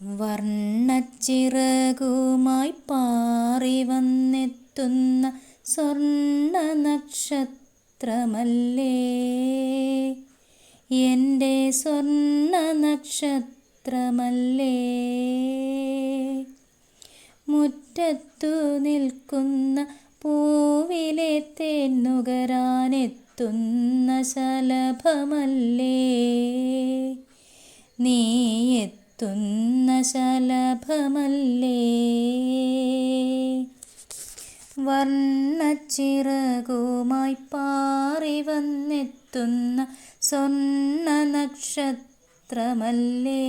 വർണച്ചിറകുമായി പാറി വന്നെത്തുന്ന സ്വർണ നക്ഷത്രമല്ലേ എന്റെ സ്വർണ നക്ഷത്രമല്ലേ മുറ്റത്തു നിൽക്കുന്ന പൂവിലെ തേന്നുകരാനെത്തുന്ന ശലഭമല്ലേ? നീ എത്തുന്ന ശലഭമല്ലേ വർണച്ചിറകുമായി പാറി വന്നെത്തുന്ന സ്വർണ നക്ഷത്രമല്ലേ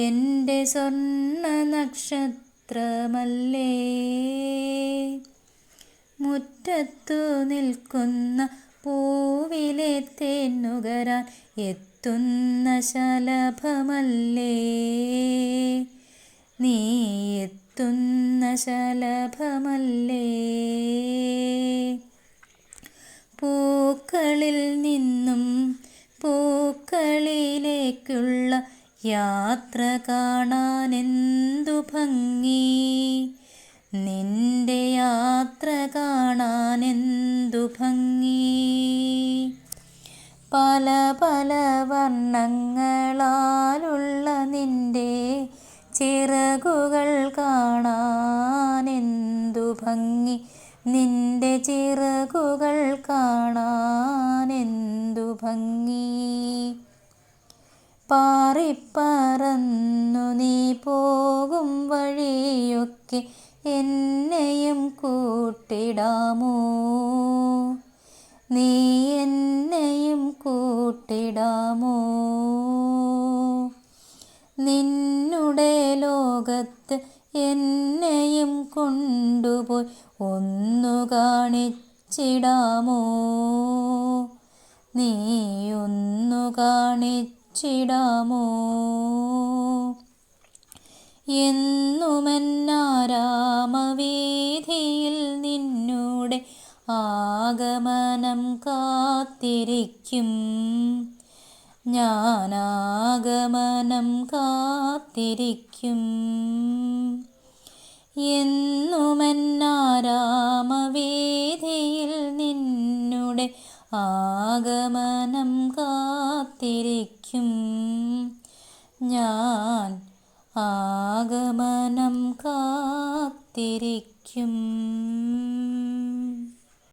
എന്റെ സ്വർണ നക്ഷത്രമല്ലേ മുറ്റത്തു നിൽക്കുന്ന പൂവിലെ തേന്നുകരാൻ എത്തുന്ന ശലഭമല്ലേ? നീ എത്തുന്ന ശലഭമല്ലേ? പൂക്കളിൽ നിന്നും പൂക്കളിലേക്കുള്ള യാത്ര കാണാനെന്തു ഭംഗി? നിന്റെ യാത്ര കാണാനെന്തു ഭംഗി? പല പല വർണങ്ങളാലുള്ള നിന്റെ ചിറകുകൾ കാണാനെന്തു ഭംഗി. നിന്റെ ചിറകുകൾ കാണാനെന്തു ഭംഗി. പാറിപ്പറന്നു നീ പോകും വഴിയൊക്കെ എന്നെയും കൂട്ടിടാമോ? നിന്നുടെ ലോകത്ത് എന്നെയും കൊണ്ടുപോയി ഒന്നു കാണിച്ചിടാമോ? നീ ഒന്നു കാണിച്ചിടാമോ? എന്നുമെന്നാരാമവീതിയിൽ നിന്നുടെ ആഗമനം കാത്തിരിക്കും. ഞാനാഗമനം കാത്തിരിക്കും. എന്നുമെന്നാരാമവേദിയിൽ നിന്നുടെ ആഗമനം കാത്തിരിക്കും. ഞാൻ ആഗമനം കാത്തിരിക്കും.